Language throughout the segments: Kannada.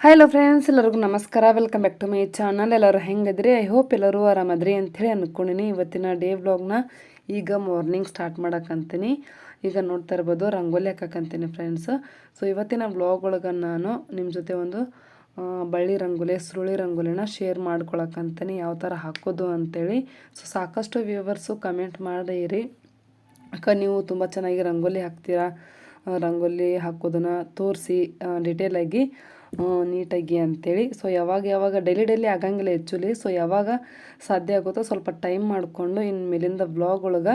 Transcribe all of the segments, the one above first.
ಹಲೋ ಫ್ರೆಂಡ್ಸ್ ಎಲ್ಲರಿಗೂ ನಮಸ್ಕಾರ. Welcome back to my channel ಎಲ್ಲರೂ ಹೆಂಗದ್ರಿ? ಐ ಹೋಪ್ ಎಲ್ಲರೂ ಆರಾಮದ್ರಿ ಅಂಥೇಳಿ ಅಂದ್ಕೊಂಡಿನಿ ಇವತ್ತಿನ ಡೇ ವ್ಲಾಗ್ನ ಈಗ ಮಾರ್ನಿಂಗ್ ಸ್ಟಾರ್ಟ್ ಮಾಡೋಕ್ಕಂತೀನಿ ಈಗ ನೋಡ್ತಾ ಇರ್ಬೋದು, ರಂಗೋಲಿ ಹಾಕಕ್ಕಂತೀನಿ ಫ್ರೆಂಡ್ಸ್ ಸೊ ಇವತ್ತಿನ ವ್ಲಾಗ್ ಒಳಗೆ ನಾನು ನಿಮ್ಮ ಜೊತೆ ಒಂದು ಬಳ್ಳಿ ರಂಗೋಲಿ, ಸುರುಳಿ ರಂಗೋಲಿನ ಶೇರ್ ಮಾಡ್ಕೊಳಕ್ಕಂತೀನಿ ಯಾವ ಥರ ಹಾಕೋದು ಅಂಥೇಳಿ. ಸೊ ಸಾಕಷ್ಟು ವ್ಯೂವರ್ಸು ಕಮೆಂಟ್ ಮಾಡಿರಿ ಅಕ್ಕ, ನೀವು ತುಂಬ ಚೆನ್ನಾಗಿ ರಂಗೋಲಿ ಹಾಕ್ತೀರಾ? ರಂಗೋಲಿ ಹಾಕೋದನ್ನು ತೋರಿಸಿ ಡಿಟೇಲಾಗಿ ನೀಟಾಗಿ ಅಂಥೇಳಿ ಸೊ ಯಾವಾಗ ಯಾವಾಗ ಡೈಲಿ ಡೈಲಿ ಆಗಂಗಿಲ್ಲ ಆ್ಯಕ್ಚುಲಿ ಸೊ ಯಾವಾಗ ಸಾಧ್ಯ ಆಗುತ್ತೋ ಸ್ವಲ್ಪ ಟೈಮ್ ಮಾಡಿಕೊಂಡು ಇನ್ನು ಮೇಲಿಂದ ಬ್ಲಾಗ್ ಒಳಗೆ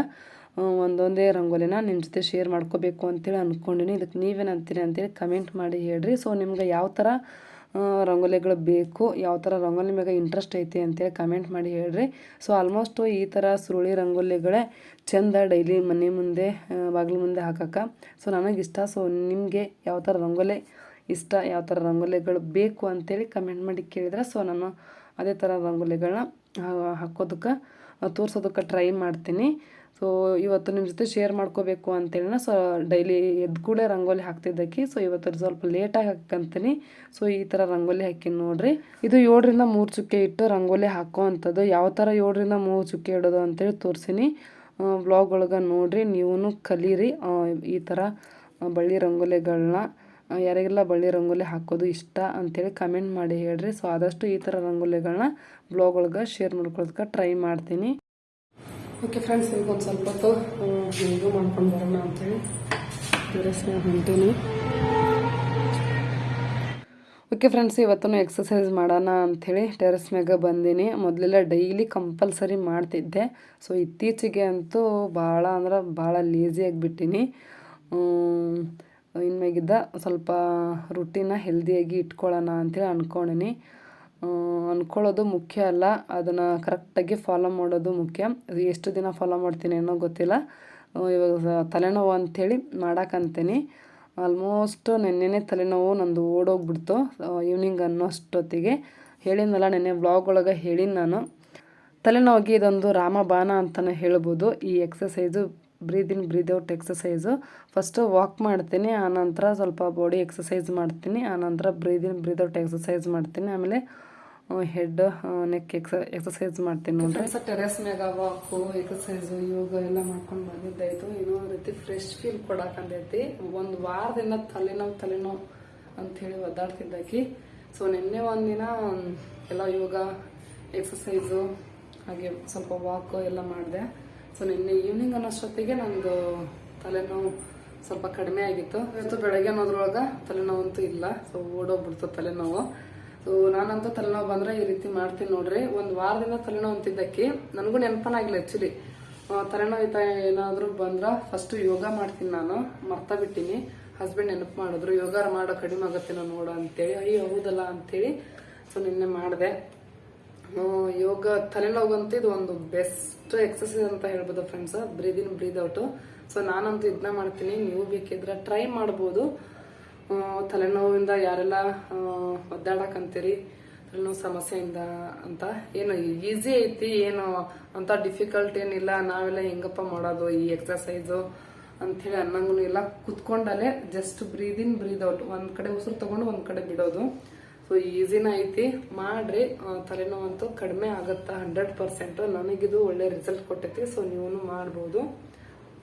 ಒಂದೊಂದೇ ರಂಗೋಲಿನ ನಿಮ್ಮ ಜೊತೆ ಶೇರ್ ಮಾಡ್ಕೋಬೇಕು ಅಂತೇಳಿ ಅಂದ್ಕೊಂಡಿನಿ ಇದಕ್ಕೆ ನೀವೇನು ಅಂತೀರಿ ಅಂತೇಳಿ ಕಮೆಂಟ್ ಮಾಡಿ ಹೇಳ್ರಿ. ಸೊ ನಿಮ್ಗೆ ಯಾವ ಥರ ರಂಗೋಲಿಗಳು ಬೇಕು. ಯಾವ ಥರ ರಂಗೋಲಿ ಮ್ಯಾಗ ಇಂಟ್ರೆಸ್ಟ್ ಐತಿ ಅಂತೇಳಿ ಕಮೆಂಟ್ ಮಾಡಿ ಹೇಳ್ರಿ. ಸೊ ಆಲ್ಮೋಸ್ಟು ಈ ಥರ ಸುರುಳಿ ರಂಗೋಲಿಗಳೇ ಚೆಂದ ಡೈಲಿ ಮನೆ ಮುಂದೆ ಬಾಗಿಲು ಮುಂದೆ ಹಾಕಕ್ಕೆ. ಸೊ ನನಗಿಷ್ಟ ಸೊ ನಿಮಗೆ ಯಾವ ಥರ ರಂಗೋಲಿ ಇಷ್ಟ, ಯಾವ ಥರ ರಂಗೋಲಿಗಳು ಬೇಕು ಅಂತೇಳಿ ಕಮೆಂಟ್ ಮಾಡಿ ಕೇಳಿದ್ರೆ ಸೊ ನಾನು ಅದೇ ಥರ ರಂಗೋಲಿಗಳನ್ನ ಹಾಕೋದಕ್ಕೆ, ತೋರ್ಸೋದಕ್ಕೆ ಟ್ರೈ ಮಾಡ್ತೀನಿ. ಸೊ ಇವತ್ತು ನಿಮ್ಮ ಜೊತೆ ಶೇರ್ ಮಾಡ್ಕೋಬೇಕು ಅಂತೇಳಿನ ಸೊ ಡೈಲಿ ಎದ್ದು ಕೂಡಲೇ ರಂಗೋಲಿ ಹಾಕ್ತಿದ್ದಕ್ಕೆ. ಸೊ ಇವತ್ತು ಸ್ವಲ್ಪ ಲೇಟಾಗಿ ಹಾಕಂತೀನಿ ಸೊ ಈ ಥರ ರಂಗೋಲಿ ಹಾಕಿ ನೋಡ್ರಿ. ಇದು ಏಳರಿಂದ ಮೂರು ಚುಕ್ಕೆ ಇಟ್ಟು ರಂಗೋಲಿ ಹಾಕೋ ಅಂಥದ್ದು ಯಾವ ಥರ ಏಳರಿಂದ ಮೂರು ಚುಕ್ಕೆ ಇಡೋದು ಅಂತೇಳಿ ತೋರಿಸಿನಿ. ಬ್ಲಾಗ್ ಒಳಗೆ ನೋಡಿರಿ ನೀವು ಕಲೀರಿ. ಈ ಥರ ಬಳ್ಳಿ ರಂಗೋಲಿಗಳನ್ನ ಯಾರಿಗೆಲ್ಲ ಬಳ್ಳಿ ರಂಗೋಲಿ ಹಾಕೋದು ಇಷ್ಟ ಅಂತೇಳಿ ಕಮೆಂಟ್ ಮಾಡಿ ಹೇಳ್ರಿ. ಸೊ ಆದಷ್ಟು ಈ ಥರ ರಂಗೋಲಿಗಳನ್ನ ಬ್ಲಾಗ್ ಒಳಗೆ ಶೇರ್ ಮಾಡ್ಕೊಳೋದಕ್ಕೆ ಟ್ರೈ ಮಾಡ್ತೀನಿ. ಓಕೆ ಫ್ರೆಂಡ್ಸ್ ಈಗ ಒಂದು ಸ್ವಲ್ಪ ಹೊತ್ತು ಇದು ಮಾಡ್ಕೊಂಡು ಬರೋಣ ಅಂತೇಳಿ ಮೇಲೆ ಹೊಂಟೀನಿ ಓಕೆ ಫ್ರೆಂಡ್ಸ್ ಇವತ್ತೂ ಎಕ್ಸಸೈಸ್ ಮಾಡೋಣ ಅಂಥೇಳಿ ಟೆರೆಸ್ ಮ್ಯಾಗ ಬಂದೀನಿ. ಮೊದಲೆಲ್ಲ ಡೈಲಿ ಕಂಪಲ್ಸರಿ ಮಾಡ್ತಿದ್ದೆ. ಸೊ ಇತ್ತೀಚೆಗೆ ಅಂತೂ ಭಾಳ ಅಂದ್ರೆ ಭಾಳ ಲೇಜಿ ಆಗಿಬಿಟ್ಟಿನಿ. ಇನ್ಮ್ಯಾಗಿದ್ದ ಸ್ವಲ್ಪ ರುಟೀನ ಹೆಲ್ದಿಯಾಗಿ ಇಟ್ಕೊಳ್ಳೋಣ ಅಂತೇಳಿ ಅಂದ್ಕೊಂಡಿನಿ ಅಂದ್ಕೊಳ್ಳೋದು ಮುಖ್ಯ ಅಲ್ಲ. ಅದನ್ನು ಕರೆಕ್ಟಾಗಿ ಫಾಲೋ ಮಾಡೋದು ಮುಖ್ಯ. ಅದು ಎಷ್ಟು ದಿನ ಫಾಲೋ ಮಾಡ್ತೀನಿ ಅನ್ನೋ ಗೊತ್ತಿಲ್ಲ. ಇವಾಗ ತಲೆನೋವು ಅಂಥೇಳಿ ಮಾಡಕ್ಕಂತೀನಿ ಆಲ್ಮೋಸ್ಟ್ ನೆನ್ನೆನೇ ತಲೆನೋವು ನಂದು ಓಡೋಗ್ಬಿಡ್ತು ಈವ್ನಿಂಗ್ ಅನ್ನೋಷ್ಟೊತ್ತಿಗೆ. ಹೇಳಿದ್ನಲ್ಲ, ನೆನ್ನೆ ಬ್ಲಾಗ್ ಒಳಗೆ ಹೇಳಿನ ನಾನು. ತಲೆನೋವಿಗೆ ಇದೊಂದು ರಾಮಬಾನ ಅಂತಲೇ ಹೇಳ್ಬೋದು. ಈ exercise breathe in breathe out exercise first walk ಮಾಡ್ತೀನಿ, ಆನಂತರ ಸ್ವಲ್ಪ ಬಾಡಿ ಎಕ್ಸಸೈಸ್ ಮಾಡ್ತೀನಿ, ಆನಂತರ breathe in breathe out exercise ಮಾಡ್ತೀನಿ. ಆಮೇಲೆ ಹೆಡ್ ನೆಕ್ ಎಕ್ಸ ಎಕ್ಸಸೈಸ್ ಮಾಡ್ತೀನಿ ನೋಡ್ರಿ. ಟೆರೆಸ್ ಮ್ಯಾಗ ವಾಕು ಎಕ್ಸಸೈಸು ಯೋಗ ಎಲ್ಲ ಮಾಡ್ಕೊಂಡು ಬಂದಿದ್ದಾಯ್ತು ಏನೋ ರೀತಿ ಫ್ರೆಶ್ ಫೀಲ್ ಕೊಡಕಂದೈತಿ ಒಂದು ವಾರದಿಂದ ತಲೆನೋವು ತಲೆನೋವು ಅಂಥೇಳಿ ಒದ್ದಾಡ್ತಿದ್ದಾಕಿ. ಸೊ ನಿನ್ನೆ ಒಂದಿನ ಎಲ್ಲ ಯೋಗ ಎಕ್ಸಸೈಸು ಹಾಗೆ ಸ್ವಲ್ಪ ವಾಕು ಎಲ್ಲ ಮಾಡಿದೆ. ಸೊ ನಿನ್ನೆ ಈವ್ನಿಂಗ್ ಅನ್ನೋಷ್ಟೊತ್ತಿಗೆ ನಂದು ತಲೆನೋವು ಸ್ವಲ್ಪ ಕಡಿಮೆ ಆಗಿತ್ತು. ಇವತ್ತು ಬೆಳಗ್ಗೆ ಅನ್ನೋದ್ರೊಳಗೆ ತಲೆನೋವು ಅಂತೂ ಇಲ್ಲ. ಸೊ ಓಡೋಗ್ಬಿಡ್ತು ತಲೆನೋವು. ಸೊ ನಾನಂತೂ ತಲೆನೋವು ಬಂದ್ರೆ ಈ ರೀತಿ ಮಾಡ್ತೀನಿ ನೋಡ್ರಿ. ಒಂದು ವಾರದಿಂದ ತಲೆನೋವು ಅಂತಿದ್ದಕ್ಕೆ. ನನಗೂ ನೆನಪನಾಗಿಲ್ಲ ಆ್ಯಕ್ಚುಲಿ ತಲೆನೋವು ಏನಾದರೂ ಬಂದ್ರೆ ಫಸ್ಟ್ ಯೋಗ ಮಾಡ್ತೀನಿ ನಾನು. ಮರ್ತಾ ಬಿಟ್ಟಿನಿ. ಹಸ್ಬೆಂಡ್ ನೆನಪು ಮಾಡಿದ್ರು ಯೋಗ ಮಾಡೋ ಕಡಿಮೆ ಆಗತ್ತೇನೋ ನೋಡು ಅಂತೇಳಿ. ಅಯ್ಯೋ, ಹೌದಲ್ಲ ಅಂತೇಳಿ. ಸೊ ನಿನ್ನೆ ಮಾಡಿದೆ. ಯೋಗ ತಲೆನೋವಂತೂ ಇದು ಒಂದು ಬೆಸ್ಟ್ ಎಕ್ಸಸೈಸ್ ಅಂತ ಹೇಳ್ಬೋದು friends breathe in breathe out so ನಾನಂತೂ ಇದನ್ನ ಮಾಡ್ತೀನಿ. ನೀವು ಬೇಕಿದ್ರೆ ಟ್ರೈ ಮಾಡ್ಬೋದು. ತಲೆನೋವಿಂದ ಯಾರೆಲ್ಲ ಒದ್ದಾಡಕ್ಕಂತೀರಿ ತಲೆನೋವು ಸಮಸ್ಯೆಯಿಂದ ಅಂತ. ಏನು ಈಸಿ ಐತಿ, ಏನು ಅಂತ ಡಿಫಿಕಲ್ಟ್ ಏನಿಲ್ಲ. ನಾವೆಲ್ಲ ಹೆಂಗಪ್ಪ ಮಾಡೋದು ಈ ಎಕ್ಸಸೈಸು ಅಂಥೇಳಿ ಅನ್ನಂಗೂ ಎಲ್ಲ ಕುತ್ಕೊಂಡಲ್ಲೇ just breathe in breathe out ಒಂದು ಕಡೆ ಉಸಿರು ತಗೊಂಡು ಒಂದು ಕಡೆ ಬಿಡೋದು. ಸೊ ಈಸಿನ ಐತಿ. ಮಾಡ್ರಿ. ತಲೆನೋವಂತೂ ಕಡಿಮೆ ಆಗತ್ತಾ? ಹಂಡ್ರೆಡ್ ಪರ್ಸೆಂಟ್ ನನಗಿದು ಒಳ್ಳೆ ರಿಸಲ್ಟ್ ಕೊಟ್ಟೈತಿ. ಸೊ ನೀವು ಮಾಡ್ಬೋದು.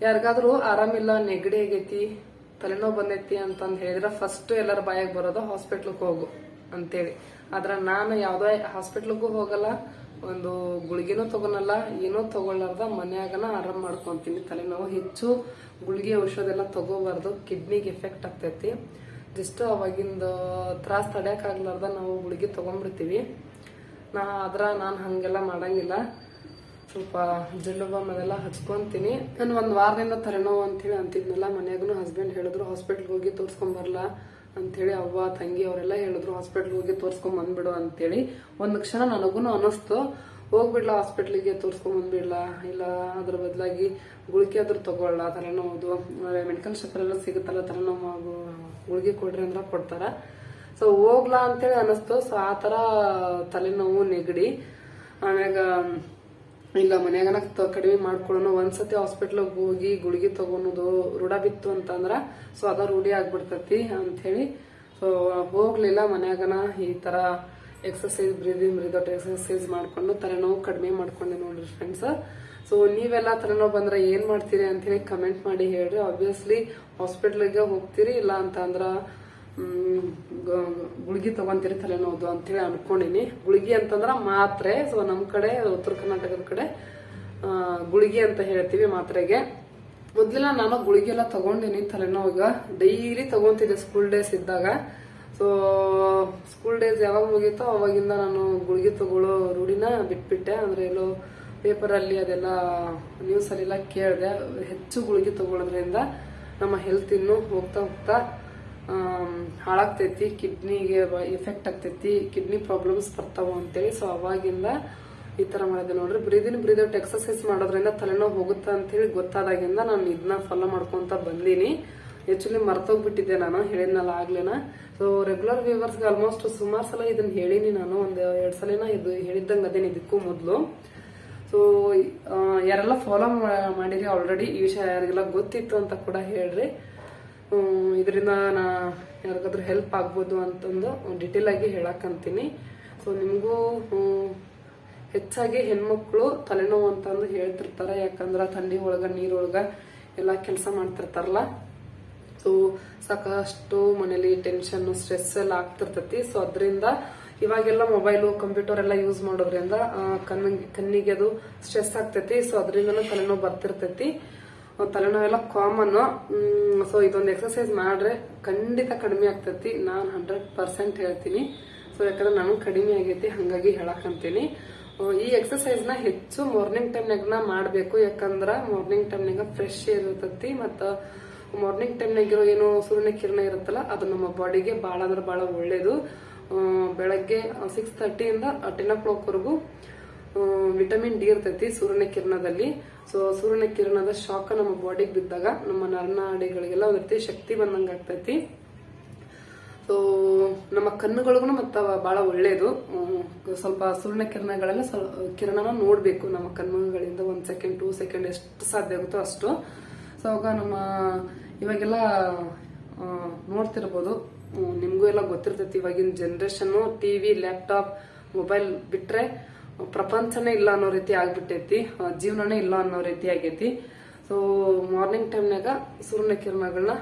ಯಾರಿಗಾದ್ರೂ ಆರಾಮಿಲ್ಲ ನೆಗಡಿ ಆಗೈತಿ, ತಲೆನೋವು ಬಂದೈತಿ ಅಂತಂದು ಹೇಳಿದ್ರೆ ಫಸ್ಟ್ ಎಲ್ಲರ ಬಾಯಾಗ ಬರೋದು ಹಾಸ್ಪಿಟ್ಲಿಗೆ ಹೋಗು ಅಂತೇಳಿ. ಆದ್ರೆ ನಾನು ಯಾವ್ದೋ ಹಾಸ್ಪಿಟ್ಲಿಗೂ ಹೋಗಲ್ಲ. ಒಂದು ಗುಳಿಗೆನೂ ತಗೊಳಲ್ಲ, ಏನೂ ತಗೊಳ್ಳಾರ್ದ, ಮನ್ಯಾಗನ ಆರಾಮ್ ಮಾಡ್ಕೊಂತೀನಿ. ತಲೆನೋವು ಹೆಚ್ಚು, ಗುಳಿಗೆ ಔಷಧ ಎಲ್ಲ ತಗೋಬಾರ್ದು. ಕಿಡ್ನಿಗೆ ಎಫೆಕ್ಟ್ ಆಗ್ತೈತಿ. ಜಸ್ಟ್ ಅವಾಗಿಂದ ತ್ರಾಸ್ ತಡ್ಯಾಕಾಗ್ಲಾರ್ದ ನಾವು ಗುಳಿಗೆ ತೊಗೊಂಡ್ಬಿಡ್ತೀವಿ ನಾ ಆದ್ರೆ ನಾನು ಹಂಗೆಲ್ಲ ಮಾಡಂಗಿಲ್ಲ. ಸ್ವಲ್ಪ ಜಲ್ಲು ಬಾಮ್ ಅದೆಲ್ಲ ಹಚ್ಕೊಂತೀನಿ. ನಾನು ಒಂದು ವಾರದಿಂದ ತಲೆನೋವು ಅಂತೇಳಿ ಅಂತಿದ್ನಲ್ಲ ಮನೆಯಾಗೂ ಹಸ್ಬೆಂಡ್ ಹೇಳಿದ್ರು ಹಾಸ್ಪಿಟ್ಲ್ಗೆ ಹೋಗಿ ತೋರಿಸ್ಕೊಂಬರ್ಲ ಅಂಥೇಳಿ ಅವ್ವ, ತಂಗಿ ಅವರೆಲ್ಲ ಹೇಳಿದ್ರು ಹಾಸ್ಪಿಟ್ಲ್ಗೆ ಹೋಗಿ ತೋರಿಸ್ಕೊಂಬಂದ್ಬಿಡು ಅಂತೇಳಿ ಒಂದು ಕ್ಷಣ ನನಗೂ ಅನಿಸ್ತು. ಹೋಗ್ಬಿಡ್ಲಾ ಹಾಸ್ಪಿಟ್ಲಿಗೆ ತೋರ್ಸ್ಕೊಂಡ್ ಬಂದ್ಬಿಡ್ಲಾ, ಇಲ್ಲ ಅದ್ರ ಬದಲಾಗಿ ಗುಳಿಗೆ ಆದ್ರೂ ತಗೊಳ್ಳ ತಲೆನೋವುದು ಮೆಡಿಕಲ್ ಶಾಪಲ್ಲೆಲ್ಲ ಸಿಗುತ್ತಲ್ಲ ತಲೆನೋವು ಗುಳಿಗೆ ಕೊಡ್ರಿ ಅಂದ್ರೆ ಕೊಡ್ತಾರ. ಸೊ ಹೋಗ್ಲಾ ಅಂತೇಳಿ ಅನಿಸ್ತು. ಸೊ ಆ ತರ ತಲೆನೋವು ನೆಗಡಿ. ಆಮ್ಯಾಗ, ಇಲ್ಲ, ಮನೆಯಾಗನ ಕಡಿಮೆ ಮಾಡ್ಕೊಳ್ಳೋಣ ಒಂದ್ಸತಿ ಹಾಸ್ಪಿಟ್ಲಿಗೆ ಹೋಗಿ ಗುಳಿಗೆ ತಗೊಳೋದು ರೂಢ ಬಿತ್ತು ಅಂತಂದ್ರ ಸೊ ಅದ ರೂಢಿ ಆಗ್ಬಿಡ್ತತಿ ಅಂತ ಹೇಳಿ ಸೊ ಹೋಗ್ಲಿಲ್ಲ ಮನ್ಯಾಗನ ಈ ತರ ಎಕ್ಸರ್ಸೈಸ್ ಬ್ರೀದಿಂಗ್ ಬ್ರೀದೌಟ್ ಎಕ್ಸಸೈಸ್ ಮಾಡ್ಕೊಂಡು ತಲೆನೋವು ಕಡಿಮೆ ಮಾಡ್ಕೊಂಡೆ ನೋಡ್ರಿ ಫ್ರೆಂಡ್ಸ್ ಸೊ ನೀವೆಲ್ಲ ತಲೆನೋವು ಬಂದ್ರೆ ಏನ್ ಮಾಡ್ತೀರಿ ಅಂತ ಹೇಳಿ ಕಮೆಂಟ್ ಮಾಡಿ ಹೇಳ್ರಿ. ಆಬ್ವಿಯಸ್ಲಿ ಹಾಸ್ಪಿಟ್ಲಿಗೆ ಹೋಗ್ತೀರಿ, ಇಲ್ಲ ಅಂತ ಅಂದ್ರ ಗುಳಿಗೆ ತಗೊಂತೀರಿ ತಲೆನೋವು ಅಂತೇಳಿ ಅನ್ಕೊಂಡಿನಿ. ಗುಳಿಗೆ ಅಂತಂದ್ರ ಮಾತ್ರೆ ಸೊ ನಮ್ ಕಡೆ, ಉತ್ತರ ಕರ್ನಾಟಕದ ಕಡೆ ಗುಳಿಗೆ ಅಂತ ಹೇಳ್ತೀವಿ ಮಾತ್ರೆಗೆ. ಮೊದ್ಲೆಲ್ಲ ನಾನು ಗುಳಿಗೆ ಎಲ್ಲ ತಗೊಂಡಿನಿ ತಲೆನೋವಾಗ. ಡೈಲಿ ತಗೊಂತಿದ್ದೆ ಸ್ಕೂಲ್ ಡೇಸ್ ಇದ್ದಾಗ. ಸೊ ಸ್ಕೂಲ್ ಡೇಸ್ ಯಾವಾಗ ಮುಗೀತೋ ಅವಾಗಿಂದ ನಾನು ಗುಳಿಗೆ ತಗೊಳ್ಳೋ ರೂಢಿನ ಬಿಟ್ಬಿಟ್ಟೆ. ಅಂದ್ರೆ ಎಲ್ಲೋ ಪೇಪರ್ ಅಲ್ಲಿ ಅದೆಲ್ಲ ನ್ಯೂಸ್ ಎಲ್ಲ ಕೇಳಿದೆ. ಹೆಚ್ಚು ಗುಳಿಗೆ ತಗೊಳ್ಳೋದ್ರಿಂದ ನಮ್ಮ ಹೆಲ್ತ್ ಇನ್ನು ಹೋಗ್ತಾ ಹೋಗ್ತಾ ಹಾಳಾಗ್ತೈತಿ. ಕಿಡ್ನಿಗೆ ಎಫೆಕ್ಟ್ ಆಗ್ತೈತಿ. ಕಿಡ್ನಿ ಪ್ರಾಬ್ಲಮ್ಸ್ ಬರ್ತಾವ ಅಂತೇಳಿ. ಸೊ ಅವಾಗಿಂದ ಈ ತರ ಮಾಡಿದೆ ನೋಡ್ರಿ. ಬ್ರೀದಿನ್ ಔಟ್ ಎಕ್ಸರ್ಸೈಸ್ ಮಾಡೋದ್ರಿಂದ ತಲೆನೋವು ಹೋಗುತ್ತಾ ಅಂತೇಳಿ ಗೊತ್ತಾದಾಗಿಂದ ನಾನು ಇದನ್ನ ಫಾಲೋ ಮಾಡ್ಕೊಂತ ಬಂದೀನಿ. ಆಕ್ಚುಲಿ ಮರ್ತೋಗ್ಬಿಟ್ಟಿದ್ದೆ ನಾನು, ಹೇಳಿದ್ನಲ್ಲ ಆಗ್ಲೇನ. ಸೊ ರೆಗ್ಯುಲರ್ ವ್ಯೂವರ್ಸ್ಗೆ ಆಲ್ಮೋಸ್ಟ್ ಸುಮಾರು ಸಲ ಇದನ್ನ ಹೇಳಿನಿ ನಾನು, ಒಂದು ಎರಡು ಸಲನ ಇದು ಹೇಳಿದ್ದಂಗೆ ಅದೇನು ಇದಕ್ಕೂ ಮೊದಲು. ಸೊ ಯಾರೆಲ್ಲ ಫಾಲೋ ಮಾಡಿರಿ ಆಲ್ರೆಡಿ ಈ ವಿಷಯ ಯಾರಿಗೆಲ್ಲ ಗೊತ್ತಿತ್ತು ಅಂತ ಕೂಡ ಹೇಳ್ರಿ. ಇದರಿಂದ ನಾ ಯಾರಿಗಾದ್ರೂ ಹೆಲ್ಪ್ ಆಗ್ಬೋದು ಅಂತಂದು ಡಿಟೇಲ್ ಆಗಿ ಹೇಳಕ್ಕಂತೀನಿ ಸೊ ನಿಮಗೂ ಹೆಚ್ಚಾಗಿ ಹೆಣ್ಮಕ್ಳು ತಲೆನೋವು ಅಂತಂದು ಹೇಳ್ತಿರ್ತಾರೆ, ಯಾಕಂದ್ರೆ ಥಂಡಿ ಒಳಗ ನೀರೊಳಗ ಎಲ್ಲ ಕೆಲಸ ಮಾಡ್ತಿರ್ತಾರಲ್ಲ. ಸೊ ಸಾಕಷ್ಟು ಮನೇಲಿ ಟೆನ್ಷನ್ ಸ್ಟ್ರೆಸ್ ಎಲ್ಲ ಆಗ್ತಿರ್ತೈತಿ. ಸೊ ಅದರಿಂದ ಇವಾಗೆಲ್ಲ ಮೊಬೈಲು ಕಂಪ್ಯೂಟರ್ ಎಲ್ಲ ಯೂಸ್ ಮಾಡೋದ್ರಿಂದ ಕಣ್ಣಿಗೆ ಅದು ಸ್ಟ್ರೆಸ್ ಆಗ್ತೈತಿ. ಸೊ ಅದರಿಂದನೂ ತಲೆನೋವು ಬರ್ತಿರ್ತೈತಿ. ತಲೆನೋವೆಲ್ಲ ಕಾಮನ್ ಸೊ ಇದೊಂದು ಎಕ್ಸರ್ಸೈಸ್ ಮಾಡ್ರೆ ಖಂಡಿತ ಕಡಿಮೆ ಆಗ್ತೈತಿ. ನಾನು ಹಂಡ್ರೆಡ್ ಪರ್ಸೆಂಟ್ ಹೇಳ್ತೀನಿ. ಸೊ ಯಾಕಂದ್ರೆ ನಾನು ಕಡಿಮೆ ಆಗೈತಿ ಹಂಗಾಗಿ ಹೇಳಕ್ಕಂತೀನಿ ಆ, ಈ ಎಕ್ಸರ್ಸೈಸ್ನ ಹೆಚ್ಚು ಮಾರ್ನಿಂಗ್ ಟೈಮ್ನಾಗ ಮಾಡಬೇಕು. ಯಾಕಂದ್ರ ಮಾರ್ನಿಂಗ್ ಟೈಮ್ನಾಗ ಫ್ರೆಶ್ ಇರ್ತೈತಿ. ಮತ್ತ ಮಾರ್ನಿಂಗ್ ಟೈಮ್ನಾಗ ಇರೋ ಏನು ಸೂರ್ಯನ ಕಿರಣ ಇರುತ್ತಲ್ಲ, ಅದು ನಮ್ಮ ಬಾಡಿಗೆ ಬಹಳ ಅಂದ್ರೆ ಬಹಳ ಒಳ್ಳೇದು. ಬೆಳಗ್ಗೆ ಸಿಕ್ಸ್ ತರ್ಟಿಯಿಂದ ಟೆನ್ ಓ ಕ್ಲಾಕ್ ವರೆಗೂ ವಿಟಮಿನ್ ಡಿ ಇರ್ತೈತಿ ಸೂರ್ಯನ ಕಿರಣದಲ್ಲಿ. ಸೊ ಸೂರ್ಯನ ಕಿರಣದ ಶಾಖ ನಮ್ಮ ಬಾಡಿಗೆ ಬಿದ್ದಾಗ ನಮ್ಮ ನರನಾಡಿಗಳಿಗೆಲ್ಲ ಒಂದ್ ರೀತಿ ಶಕ್ತಿ ಬಂದಂಗ ಆಗ್ತೈತಿ. ಸೊ ನಮ್ಮ ಕಣ್ಣುಗಳಿಗೂ ಮತ್ತ ಬಹಳ ಒಳ್ಳೇದು. ಸ್ವಲ್ಪ ಸೂರ್ಯನ ಕಿರಣಗಳೆಲ್ಲ ಕಿರಣನ ನೋಡ್ಬೇಕು ನಮ್ಮ ಕಣ್ಣುಗಳಿಂದ ಒಂದ್ ಸೆಕೆಂಡ್ ಟೂ ಸೆಕೆಂಡ್ ಎಷ್ಟು ಸಾಧ್ಯ ಆಗುತ್ತೋ ಅಷ್ಟು. ಸೊ ಅವಾಗ ನಮ್ಮ, ಇವಾಗೆಲ್ಲ ನೋಡ್ತಿರ್ಬೋದು. ನಿಮಗೂ ಎಲ್ಲ ಗೊತ್ತಿರ್ತೈತಿ, ಇವಾಗಿನ generation T V laptop mobile ಬಿಟ್ರೆ ಪ್ರಪಂಚನೇ ಇಲ್ಲ ಅನ್ನೋ ರೀತಿ ಆಗ್ಬಿಟ್ಟೈತಿ. ಜೀವನನೇ ಇಲ್ಲ ಅನ್ನೋ ರೀತಿ ಆಗೈತಿ. ಸೊ ಮಾರ್ನಿಂಗ್ ಟೈಮ್ನಾಗ ಸೂರ್ಯನ ಕಿರಣಗಳನ್ನ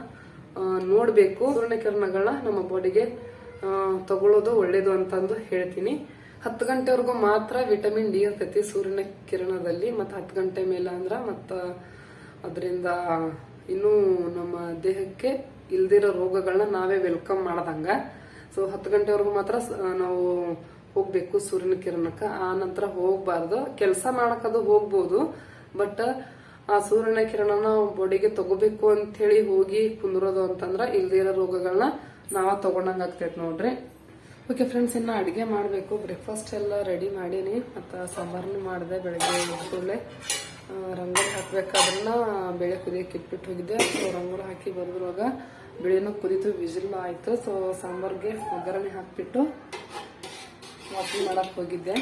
ನೋಡಬೇಕು ನೋಡ್ಬೇಕು. ಸೂರ್ಯನ ಕಿರಣಗಳನ್ನ ನಮ್ಮ ಬಾಡಿಗೆ ತಗೊಳ್ಳೋದು ಒಳ್ಳೇದು ಅಂತಂದು ಹೇಳ್ತೀನಿ. ಹತ್ತು ಗಂಟೆವರೆಗೂ ಮಾತ್ರ ವಿಟಮಿನ್ ಡಿ ಇರ್ತೈತಿ ಸೂರ್ಯನ ಕಿರಣದಲ್ಲಿ. ಮತ್ತೆ ಹತ್ತು ಗಂಟೆ ಮೇಲೆ ಅಂದ್ರೆ ಮತ್ತ ಅದರಿಂದ ಇನ್ನೂ ನಮ್ಮ ದೇಹಕ್ಕೆ ಇಲ್ದಿರೋ ರೋಗಗಳನ್ನ ನಾವೇ ವೆಲ್ಕಮ್ ಮಾಡದಂಗ. ಸೊ ಹತ್ತು ಗಂಟೆವರೆಗೂ ಮಾತ್ರ ನಾವು ಹೋಗ್ಬೇಕು ಸೂರ್ಯನ ಕಿರಣಕ್ಕ. ಆ ನಂತರ ಹೋಗ್ಬಾರ್ದು. ಕೆಲಸ ಮಾಡಕದು ಹೋಗ್ಬೋದು. ಬಟ್ ಆ ಸೂರ್ಯನ ಕಿರಣನ ಬಾಡಿಗೆ ತಗೋಬೇಕು ಅಂತ ಹೇಳಿ ಹೋಗಿ ಕುಂದಿರೋದು ಅಂತಂದ್ರ ಇಲ್ದಿರೋ ರೋಗಗಳನ್ನ ನಾವ ತಗೊಂಡಂಗ ಆಗ್ತೈತಿ ನೋಡ್ರಿ. ಓಕೆ ಫ್ರೆಂಡ್ಸ್ ಇನ್ನ ಅಡಿಗೆ ಮಾಡಬೇಕು. ಬ್ರೇಕ್ಫಾಸ್ಟ್ ಎಲ್ಲ ರೆಡಿ ಮಾಡೀನಿ. ಮತ್ತು ಸಾಂಬಾರ್ನು ಮಾಡಿದೆ ಬೆಳಗ್ಗೆ ಕೂಡಲೇ. ರಂಗೋಲಿ ಹಾಕ್ಬೇಕಾದ್ರನ್ನ ಬೇಳೆ ಕುದಿಯೋಕೆ ಇಟ್ಬಿಟ್ಟು ಹೋಗಿದ್ದೆ. ಸೊ ರಂಗೋಲಿ ಹಾಕಿ ಬರೋದ್ರೊಳಗ ಬೇಳೆನೂ ಕುದೀತು ವಿಜಿಲ್ ಆಯಿತು. ಸೊ ಸಾಂಬಾರಿಗೆ ಒಗ್ಗರಣೆ ಹಾಕಿಬಿಟ್ಟು ವಾಕಿಂಗ್ ಮಾಡೋಕ್ಕೆ ಹೋಗಿದ್ದೆ.